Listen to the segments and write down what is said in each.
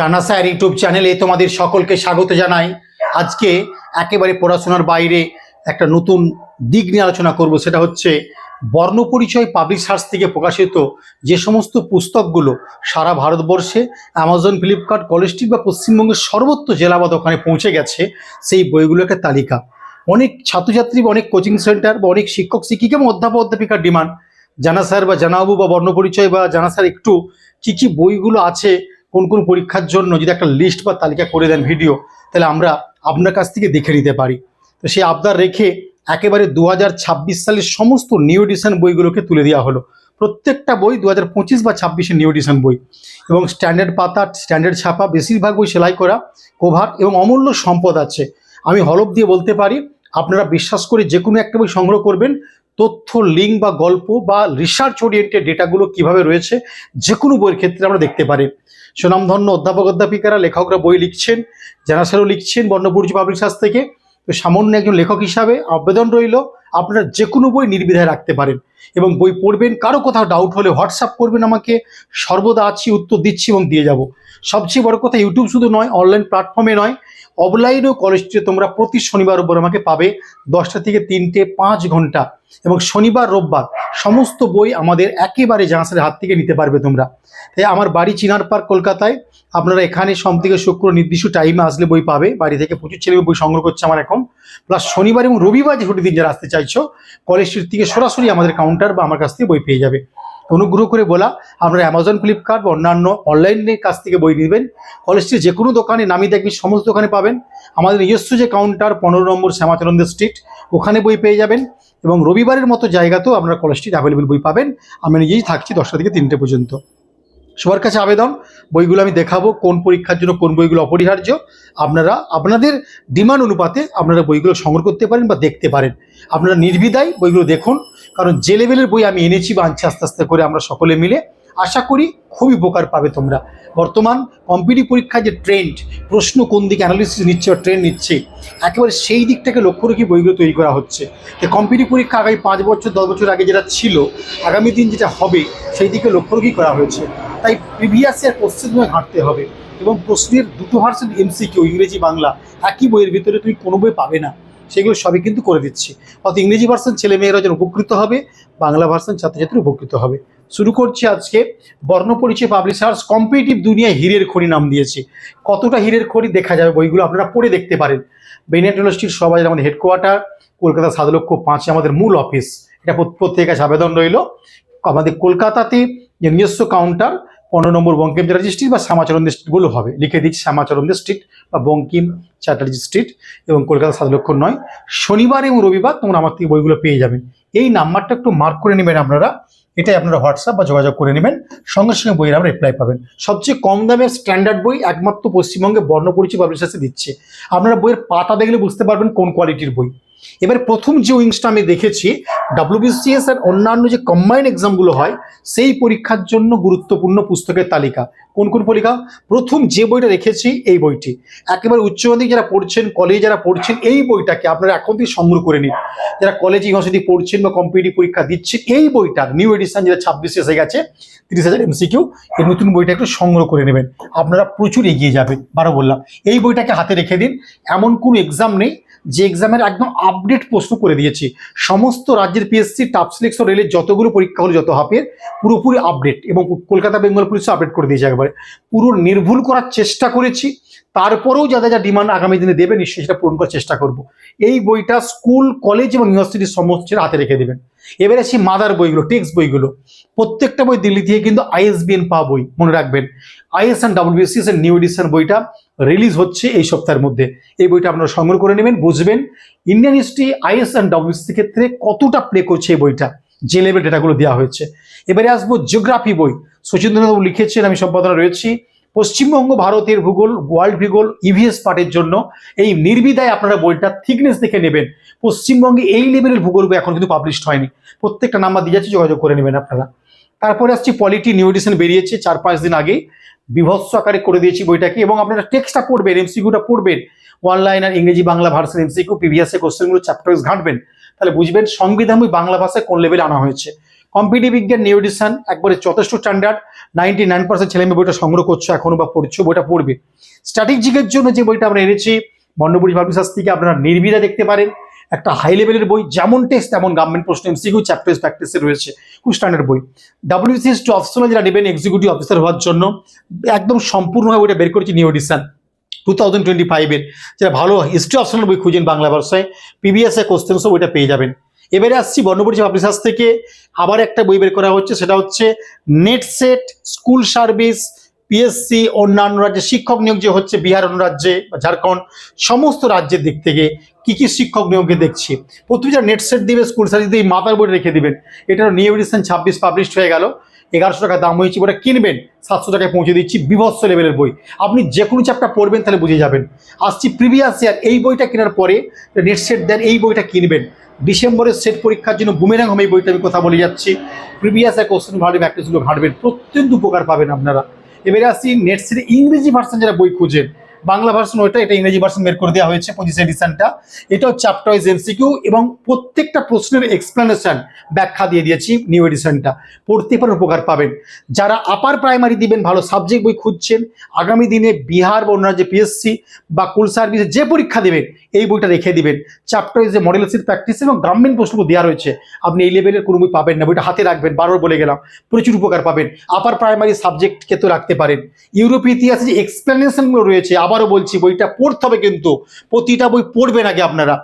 টানা sir YouTube চ্যানেলে তোমাদের সকলকে স্বাগত জানাই। আজকে একেবারে পড়াশোনার বাইরে একটা নতুন দিক নিয়ে আলোচনা করব, সেটা হচ্ছে বর্ণপরিচয় পাবলিশার্স থেকে প্রকাশিত যে সমস্ত পুস্তকগুলো সারা ভারতবর্ষে, অ্যামাজন, ফ্লিপকার্ট, কলেজ স্ট্রিট বা পশ্চিমবঙ্গের সর্বত্র জেলা বা দোকানে পৌঁছে গেছে, সেই বইগুলো একটা তালিকা। অনেক ছাত্রছাত্রী বা অনেক কোচিং সেন্টার বা অনেক শিক্ষক, শিক্ষিকা এবং অধ্যাপক, অধ্যাপিকার ডিমান্ড জানা স্যার বা জানাবু বা বর্ণপরিচয় বা জানা স্যার একটু কী কী বইগুলো আছে কোন কোন পরীক্ষার জন্য যদি একটা লিস্ট বা তালিকা করে দেন ভিডিও তাহলে আমরা আপনার কাছ থেকে দেখে নিতে পারি। তো সেই আবদার রেখে একেবারে দু হাজার ছাব্বিশ সালের সমস্ত নিউ এডিশন বইগুলোকে তুলে দেওয়া হলো। প্রত্যেকটা বই দু হাজার পঁচিশ বা ছাব্বিশের নিউ এডিশন বই। এবং স্ট্যান্ডার্ড পাতা স্ট্যান্ডার্ড ছাপা, বেশিরভাগ বই সেলাই করা কভার এবং অমূল্য সম্পদ আছে। আমি হলফ দিয়ে বলতে পারি, আপনারা বিশ্বাস করে যে কোনো একটা বই সংগ্রহ করবেন তথ্য লিঙ্ক বা গল্প বা রিসার্চ ওরিয়েন্টেড ডেটাগুলো কীভাবে রয়েছে যে কোনো বইয়ের ক্ষেত্রে আমরা দেখতে পারি। সুনামধন্য অধ্যাপক, অধ্যাপিকারা, লেখকরা বই লিখছেন জানাসারও লিখছেন বর্ণপরিচয় পাবলিশার্স থেকে। তো সামান্য একজন লেখক হিসাবে আবেদন রইল। আপনারা যে কোনো বই নির্বিধায় রাখতে পারেন। এবং বই পড়বেন, কারও কোথাও ডাউট হলে হোয়াটসঅ্যাপ করবেন আমাকে, সর্বদা আছি, উত্তর দিচ্ছি এবং দিয়ে যাব। সবচেয়ে বড় কথা ইউটিউব শুধু নয় অনলাইন প্ল্যাটফর্মে নয় অফলাইনেও কলেজটিতে তোমরা প্রতি শনিবার উপর আমাকে পাবে দশটা থেকে তিনটে পাঁচ ঘণ্টা। এবং শনিবার, রোববার, সমস্ত বই আমাদের একেবারে জাহাজের হাত থেকে নিতে পারবে তোমরা। তাই আমার বাড়ি চিনার পার্ক কলকাতায়, আপনারা এখানে সোম থেকে শুক্র নির্দিষ্ট টাইমে আসলে বই পাবে। বাড়ি থেকে প্রচুর ছেলে বই সংগ্রহ করছে আমার এখন। প্লাস শনিবার এবং রবিবার যে ছুটির দিন যারা আসতে চাইছো কলেজ স্ট্রিট থেকে সরাসরি আমাদের কাউন্টার বা আমার কাছ থেকে বই পেয়ে যাবে। অনুগ্রহ করে বলা, আপনারা অ্যামাজন ফ্লিপকার্ট বা অন্যান্য অনলাইনের কাছ থেকে বই নেবেন। কলেজ স্ট্রিট যে কোনো দোকানে নামি দেখবি সমস্ত দোকানে পাবেন। আমাদের নিজস্ব যে কাউন্টার পনেরো নম্বর শ্যামাচন্দ্র স্ট্রিট ওখানে বই পেয়ে যাবেন। এবং রবিবারের মতো জায়গাতেও আপনারা কলেজ স্ট্রিট অ্যাভেলেবেল বই পাবেন। আমি নিজেই থাকছি দশটা থেকে তিনটে পর্যন্ত। সবার কাছে আবেদন। বইগুলো আমি দেখাবো, কোন পরীক্ষার জন্য কোন বইগুলো অপরিহার্য। আপনারা, আপনাদের ডিমান্ড অনুপাতে আপনারা বইগুলো সংগ্রহ করতে পারেন বা দেখতে পারেন। আপনারা নির্বিধায় বইগুলো দেখুন, কারণ যে লেভেলের বই আমি এনেছি বা আনছি আস্তে আস্তে করে আমরা সকলে মিলে আশা করি খুবই উপকার পাবে তোমরা। বর্তমান কম্পিটিভ পরীক্ষায় যে ট্রেন্ড প্রশ্ন কোন দিকে অ্যানালিসিস নিচ্ছে বা ট্রেন্ড নিচ্ছে, একেবারে সেই দিকটাকে লক্ষ্য রেখে বইগুলো তৈরি করা হচ্ছে। যে কম্পিটিভ পরীক্ষা আগামী পাঁচ বছর, দশ বছর আগে যেটা ছিল, আগামী দিন যেটা হবে, সেই দিকে লক্ষ্য রেখেই করা হয়েছে। তাই প্রিভিয়াস ইয়ার কোশ্চেন ঘাঁটতে হবে এবং প্রশ্নের দুটো ভার্সেন এমসিকিউ ইংরেজি, বাংলা, একই বইয়ের ভিতরে তুমি কোনো বই পাবে না। সেগুলো সবই কিন্তু করে দিচ্ছি। অর্থাৎ ইংরেজি ভার্সন ছেলে মেয়েরা যেন উপকৃত হবে, বাংলা ভার্সন ছাত্রছাত্রী উপকৃত হবে। শুরু করছি আজকে। বর্ণপরিচয় পাবলিশার্স কম্পিটিভ দুনিয়ায় হীরের খড়ি নাম দিয়েছে। কতটা হীরের খড়ি দেখা যাবে বইগুলো আপনারা পড়ে দেখতে পারেন। বেনিয়াট ইউনিভার্সিটির সবাই আমাদের হেডকোয়ার্টার কলকাতা সাত লক্ষ পাঁচে আমাদের মূল অফিস এটা প্রত- প্রত্যেকের কাছে আবেদন রইল। আমাদের কলকাতাতে যে নিজস্ব কাউন্টার পনেরো নম্বর বঙ্কিম চ্যাটার্জি স্ট্রিট বা শ্যামাচরণ স্ট্রিটগুলো হবে। লিখে দিচ্ছি শ্যামাচরণ স্ট্রিট বা বঙ্কিম চ্যাটার্জি স্ট্রিট এবং কলকাতা সাত লক্ষ নয়। শনিবার এবং রবিবার তোমরা আমার থেকে বইগুলো পেয়ে যাবেন এই নাম্বারটা একটু মার্ক করে নেবেন আপনারা। এটাই আপনারা হোয়াটসঅ্যাপ বা যোগাযোগ করে নেবেন। সঙ্গে সঙ্গে বইয়ের আমরা রিপ্লাই পাবেন। সবচেয়ে কম দামের স্ট্যান্ডার্ড বই একমাত্র পশ্চিমবঙ্গে বর্ণপরিচয় পাবলিশার্সে দিচ্ছে। আপনারা বইয়ের পাতা দেখলে বুঝতে পারবেন কোন কোয়ালিটির বই। এবার প্রথম যে উইংসটা আমি দেখেছি ডাব্লিউবিসিএস আর অন্যান্য যে কম্বাইন্ড এক্সামগুলো হয়, সেই পরীক্ষার জন্য গুরুত্বপূর্ণ পুস্তকের তালিকা। কোন কোন পরীক্ষা? প্রথম যে বইটা রেখেছি এই বইটি। একেবারে উচ্চ মাধ্যমিক যারা পড়ছেন কলেজে যারা পড়ছেন, এই বইটাকে আপনারা এখন থেকে সংগ্রহ করে নিন। যারা কলেজ ইউনিভার্সিটি পড়ছেন বা কম্পিটিভ পরীক্ষা দিচ্ছেন এই বইটা নিউ এডিশন যেটা ছাব্বিশে এসে গেছে, তিরিশ হাজার এমসিকিউ এই নতুন বইটা একটু সংগ্রহ করে নেবেন। আপনারা প্রচুর এগিয়ে যাবেন, বারো বললাম। এই বইটাকে হাতে রেখে দিন, এমন কোনো এক্সাম নেই, যে এক্সামের একদম আপডেট প্রশ্ন করে দিয়েছি। সমস্ত রাজ্যের পিএসসি টাপ সিলেকশন রেলের যতগুলো পরীক্ষা হলো, যত হাফের, পুরোপুরি আপডেট এবং কলকাতা, বেঙ্গল পুলিশও আপডেট করে দিয়েছে একবারে। পুরো নির্ভুল করার চেষ্টা করেছি। তারপরেও যাদের যা ডিমান্ড আগামী দিনে দেবে, নিশ্চয়ই সেটা পূরণ করার চেষ্টা করব। এই বইটা স্কুল কলেজ এবং ইউনিভার্সিটির সমস্ত হাতে রেখে দেবেন। এবারে আসি মাদার বইগুলো টেক্সট বইগুলো। প্রত্যেকটা বই দিল্লি থেকে কিন্তু আইএসবিএন পা বই, মনে রাখবেন। আইএস অ্যান্ড ডাব্লিউবিসিএস এর নিউ এডিশন বইটা রিলিজ হচ্ছে এই সপ্তাহের মধ্যে। এই বইটা আপনারা সংগ্রহ করে নেবেন, বুঝবেন। Indian history IAS and WBC ক্ষেত্রে কতটা প্লে করছে এই বইটা, যে লেভেল ডেটাগুলো দেওয়া হয়েছে। এবারে আসব জিওগ্রাফি বই। সচিন্দ্রবাবু লিখেছেন, আমি সম্পাদনা রয়েছি। পশ্চিমবঙ্গ ভারতের ভূগোল ওয়ার্ল্ড ভূগোল ইভিএস পার্টের জন্য এই নির্বিধায় আপনারা বইটা থিকনেস দেখে নেবেন। পশ্চিমবঙ্গে এই লেভেলের ভূগোল বই এখন কিন্তু পাবলিশড হয়নি। প্রত্যেকটা নাম্বার দিয়ে যাচ্ছে, যোগাযোগ করে নেবেন আপনারা। তারপরে আসছি পলিটি নিউ এডিশন বেরিয়েছে চার পাঁচ দিন আগে। বিভৎস আকারে করে দিয়েছি বইটাকে এবং আপনারা টেক্সটটা পড়বেন এমসিকিউটা পড়বেন। অনলাইন আর ইংরেজি বাংলা ভার্সন এমসিকিউ পিভিএস কোশ্চেনগুলো চ্যাপ্টার ঘাঁটবেন। তাহলে বুঝবেন সংবিধান বই বাংলা ভাষায় কোন লেভেলে আনা হয়েছে। কম্পিটিভ বিজ্ঞান নিউ এডিশন একবারে যথেষ্ট স্ট্যান্ডার্ড নাইনটি নাইন পার্সেন্ট ছেলে মেয়ে বইটা সংগ্রহ করছ এখনও বা পড়ছো, বইটা পড়বে। স্ট্র্যাটেজিকের জন্য যে বইটা আমরা এনেছি বর্ণপুরী পাবলিশার্স থেকে আপনারা নির্বিধা দেখতে পারেন। একটা হাই লেভেলের বই, যেমন টেস্ট তেমন গভর্নমেন্ট প্রশ্ন এমসিকিউ চ্যাপ্টার্স প্র্যাকটিসে রয়েছে, খুব স্ট্যান্ডার্ড বই। ডাব্লিউসিএস টু অপশনাল যারা নেবেন এক্সিকিউটিভ অফিসার হওয়ার জন্য, একদম সম্পূর্ণভাবে বইটা বের করেছি new edition two thousand twenty ফাইভের যারা ভালো হিস্ট্রি অপশনাল বই খুঁজেন বাংলা ভাষায় পিবিএস এ কোশ্চেন্সও বইটা পেয়ে যাবেন। এবারে আসছি বর্ণপরিচয় পাবলিশার্স থেকে আবার একটা বই বের করা হচ্ছে, সেটা হচ্ছে net set school service PSC অন্যান্য রাজ্যে শিক্ষক নিয়োগ যে হচ্ছে, বিহার অন্য রাজ্যে বা ঝাড়খণ্ড, সমস্ত রাজ্যের দিক থেকে কি কি শিক্ষক নিয়োগে দেখছি। প্রথমে যারা নেট সেট দিবে স্কুল সার্ভিস দিয়ে মাথার বই রেখে দিবেন। এটা নিউ এডিশন ছাব্বিশ পাবলিশ হয়ে গেল। এগারোশো টাকা দাম হয়েছে, ওটা কিনবেন, সাতশো টাকায় পৌঁছে দিচ্ছি, বিভৎস লেভেলের বই। আপনি যে কোনো চ্যাপ্টার পড়বেন, তাহলে বুঝে যাবেন। আসছি প্রিভিয়াস ইয়ার এই বইটা কেনার পরে নেট সেট দেন, এই বইটা কিনবেন। ডিসেম্বরের সেট পরীক্ষার জন্য বুমেরাং হোম এই বইটা আমি কথা বলে যাচ্ছি। প্রিভিয়াস ইয়ার কোশ্চেন ঘাটবে প্র্যাকটিসগুলো ঘাটবেন প্রত্যন্ত উপকার পাবেন আপনারা। এবারে আসছি নেট সেটে ইংরেজি ভার্সন যারা বই খুঁজেন বাংলা ভার্সন ওইটা, এটা ইংরেজি ভার্সন বের করে দেওয়া হয়েছে পঁচিশ এডিশনটা এটাও চ্যাপ্টার ওয়াইজ এমসিকিউ এবং প্রত্যেকটা প্রশ্নের এক্সপ্লেনেশন ব্যাখ্যা দিয়ে দিয়েছি নিউ এডিশনটা পড়তে পারেন, উপকার পাবেন। যারা আপার প্রাইমারি দিবেন, ভালো সাবজেক্ট বই খুঁজছেন, আগামী দিনে বিহার বা অন্যান্য রাজ্যে পিএসসি বা কুল সার্ভিসে যে পরীক্ষা দেবেন, এই বইটা রেখে দিবেন। চ্যাপ্টার ওয়াইজ যে মডেল সিট প্র্যাকটিস এবং গ্রামীণ প্রশ্নগুলো দেওয়া রয়েছে। আপনি এই লেভেলের কোনো বই পাবেন না, বইটা হাতে রাখবেন, বারবার বলে গেলাম। প্রচুর উপকার পাবেন। আপার প্রাইমারি সাবজেক্টকে তো রাখতে পারেন। ইউরোপ ইতিহাসে যে এক্সপ্লেনেশনগুলো রয়েছে আবারও বলছি, বইটা পড়তে হবে কিন্তু। প্রতিটা বই পড়বেন আগে আপনারা।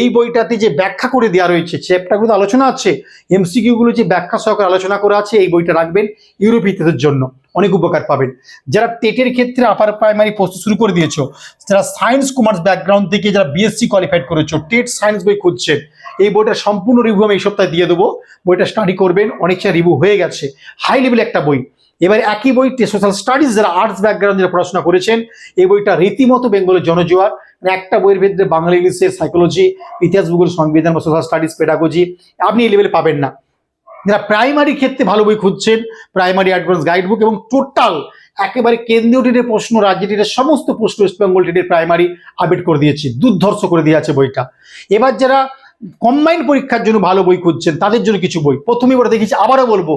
এই বইটাতে যে ব্যাখ্যা করে দেওয়া রয়েছে চ্যাপ্টারগুলো আলোচনা আছে এমসিকিউগুলো যে ব্যাখ্যা সহকারে আলোচনা করা আছে, এই বইটা রাখবেন ইউরোপ ইতিহাসের জন্য। অনেক উপকার পাবেন। যারা টেটের ক্ষেত্রে আপার প্রাইমারি প্রস্তুত শুরু করে দিয়েছ, যারা সায়েন্স কমার্স ব্যাকগ্রাউন্ড থেকে যারা বিএসসি কোয়ালিফাইড করেছ, টেট সায়েন্স বই খুঁজছেন, এই বইটা সম্পূর্ণ রিভিউ আমি এই সপ্তাহে দিয়ে দেবো। বইটা স্টাডি করবেন, অনেকটা রিভিউ হয়ে গেছে। হাই লেভেল একটা বই। এবার একই বইটি সোশ্যাল স্টাডিজ যারা আর্টস ব্যাকগ্রাউন্ড যারা পড়াশোনা করেছেন, এই বইটা রীতিমতো বেঙ্গলের জনজোয়ার। মানে একটা বইয়ের ভিতরে বাংলা ইংলিশের সাইকোলজি ইতিহাস, ভূগোল, সংবিধান বা সোশ্যাল স্টাডিজ পেডাগোজি আপনি এই লেভেলে পাবেন না। যারা প্রাইমারি ক্ষেত্রে ভালো বই খুঁজছেন প্রাইমারি অ্যাডভান্স গাইডবুক এবং টোটাল একেবারে কেন্দ্রীয় টেটের প্রশ্ন, রাজ্য টেটের সমস্ত প্রশ্ন ওয়েস্ট বেঙ্গল টেটের প্রাইমারি আপডেট করে দিয়েছি, দুর্ধর্ষ করে দিয়ে আছে বইটা। এবার যারা কম্বাইন পরীক্ষার জন্য ভালো বই খুঁজছেন, তাদের জন্য কিছু বই। প্রথমেই বলে দেখেছি, আবারও বলব,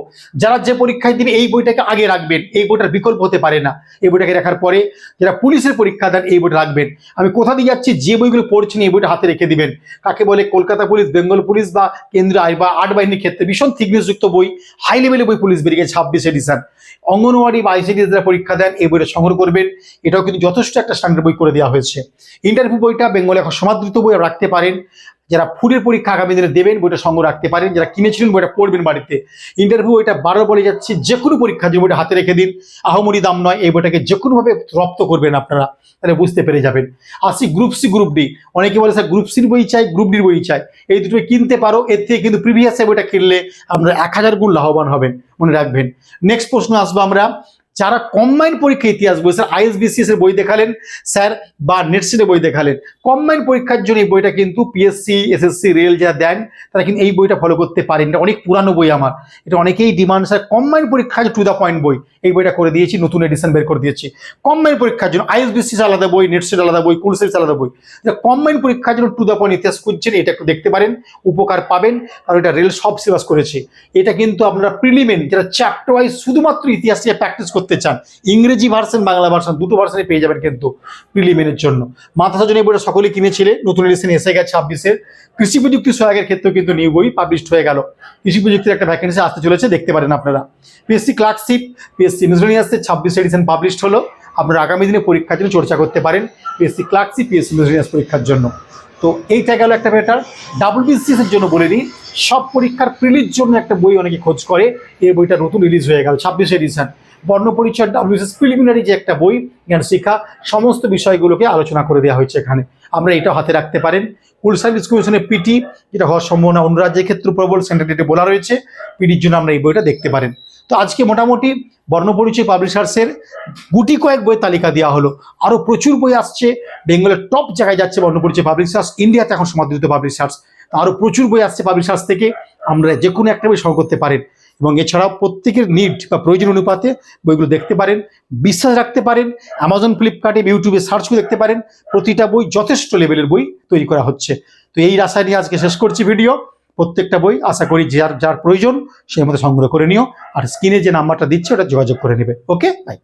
যারা যে পরীক্ষায় দিবে, এই বইটাকে আগে রাখবেন, এই বইটার বিকল্প হতে পারে না। এই বইটাকে রাখার পরে যারা পুলিশের পরীক্ষা দেন, এই বইটা রাখবেন। আমি কোথা দিয়ে যাচ্ছি, যে বইগুলো পড়ছেন, এই বইটা হাতে রেখে দিবেন। কাকে বলে, কলকাতা পুলিশ, বেঙ্গল পুলিশ বা কেন্দ্রীয় আইন বা আট বাহিনীর ক্ষেত্রে ভীষণ থিকনেসযুক্ত বই হাই লেভেলের বই পুলিশ বেরিয়ে গেছে ছাব্বিশ এডিশন অঙ্গনওয়াড়ি বা আইসিডি যারা পরীক্ষা দেন, এই বইটা সংগ্রহ করবেন। এটাও কিন্তু যথেষ্ট একটা স্ট্যান্ডার্ড বই করে দেওয়া হয়েছে। ইন্টারভিউ বইটা বেঙ্গলে এখন সমাদৃত বই রাখতে পারেন। যারা ফুলের পরীক্ষা আগামী দিনে দেবেন, বইটা সংগ্রহ রাখতে পারেন। যারা কিনেছিলেন, বইটা পড়বেন বাড়িতে। ইন্টারভিউ এটা বারো বলে যাচ্ছে, যে কোনো পরীক্ষা যে বইটা হাতে রেখে দিন। আহমরি দাম নয়, এই বইটাকে যে কোনোভাবে রপ্ত করবেন আপনারা, তাহলে বুঝতে পেরে যাবেন। আসি গ্রুপ সি গ্রুপ ডি অনেকে বলে, স্যার গ্রুপ সির বই চাই গ্রুপ ডির বই চাই। এই দুটো কিনতে পারো, এর থেকে কিন্তু প্রিভিয়াস বইটা কিনলে আপনারা এক হাজার গুণ লাভবান হবেন। মনে রাখবেন। নেক্সট প্রশ্ন আসব আমরা। যারা কম্বাইন পরীক্ষা ইতিহাস বই, স্যার আইএসবিসিএস এর বই দেখালেন, স্যার, বা নেটসিটের বই দেখালেন কম্বাইন পরীক্ষার জন্য এই বইটা কিন্তু পিএসসি এসএসসি রেল যারা দেন, তারা কিন্তু এই বইটা ফলো করতে পারেন। এটা অনেক পুরানো বই আমার। এটা অনেকেই ডিমান্ড স্যার কম্বাইন পরীক্ষা টু দ্য পয়েন্ট বই। এই বইটা করে দিয়েছি, নতুন এডিশন বের করে দিয়েছি। কম্বাইন পরীক্ষার জন্য আইএসবিসিএস আলাদা বই নেটসিট আলাদা বই কুলসেট আলাদা বই। কম্বাইন পরীক্ষার জন্য টু দ্য পয়েন্ট ইতিহাস খুঁজছেন, এটা একটু দেখতে পারেন, উপকার পাবেন, কারণ এটা রেল সব সিলেবাস করেছে। এটা কিন্তু আপনারা প্রিলিমিন যারা চ্যাপ্টার ওয়াইজ শুধুমাত্র ইতিহাস নিয়ে প্র্যাকটিস চান, ইংরেজি ভার্সন বাংলা ভার্সন দুটো ভার্সনে পেয়ে যাবেন কিন্তু প্রিলিমিনের জন্য। মাথা সাজন বইটা সকলেই কিনেছিলে, নতুন এডিশন এসে গেছে ছাব্বিশের কৃষি প্রযুক্তি সহায়কের ক্ষেত্রেও কিন্তু নিউ বই পাবলিশড হয়ে গেল। কৃষি প্রযুক্তির একটা ভ্যাকেন্সি আসতে চলেছে, দেখতে পারেন আপনারা। পিএসসি ক্লার্কশিপ পিএসসি মিসলেনিয়াসের ছাব্বিশ এডিশন পাবলিশড হলো। আপনারা আগামী দিনে পরীক্ষার জন্য চর্চা করতে পারেন পিএসসি ক্লার্কশিপ পিএসসি মিসলেনিয়াস পরীক্ষার জন্য। তো এইটা গেল একটা ব্যাটার ডাব্লিউবিসিএস এর জন্য বলে নিই সব পরীক্ষার প্রিলির জন্য একটা বই অনেকে খোঁজ করে, এই বইটা নতুন রিলিজ হয়ে গেল, ছাব্বিশ এডিশন বর্ণপরিচয় ডাব্লিউএসএস প্রিলিমিনারি যে একটা বই, জ্ঞান শিক্ষা, সমস্ত বিষয়গুলোকে আলোচনা করে দেওয়া হয়েছে এখানে। আমরা এটা হাতে রাখতে পারেন। কুল সার্ভিস কমিশনের পিটি যেটা হওয়ার সম্ভাবনা অন্য রাজ্যের ক্ষেত্রে প্রবল সেন্টার বলা রয়েছে। পিটির জন্য আমরা এই বইটা দেখতে পারেন। তো আজকে মোটামুটি বর্ণপরিচয় পাবলিশার্সের গুটি কয়েক বইয়ের তালিকা দেওয়া হলো। আরও প্রচুর বই আসছে। বেঙ্গলের টপ জায়গায় যাচ্ছে বর্ণপরিচয় পাবলিশার্স। ইন্ডিয়াতে এখন সমাদৃত পাবলিশার্স। আরও প্রচুর বই আসছে পাবলিশার্স থেকে। আমরা যে কোনো একটা বই সহ করতে পারেন। এবং এছাড়াও প্রত্যেকের নিড বা প্রয়োজন অনুপাতে বইগুলো দেখতে পারেন, বিশ্বাস রাখতে পারেন অ্যামাজন ফ্লিপকার্টে ইউটিউবে সার্চ করে দেখতে পারেন, প্রতিটা বই যথেষ্ট লেভেলের বই তৈরি করা হচ্ছে। তো এই রাসায় নিয়ে আজকে শেষ করছি ভিডিও প্রত্যেকটা বই আশা করি যার যার প্রয়োজন সেই মতো সংগ্রহ করে নিও। আর স্ক্রিনে যে নাম্বারটা দিচ্ছে ওটা যোগাযোগ করে নেবে। Okay bye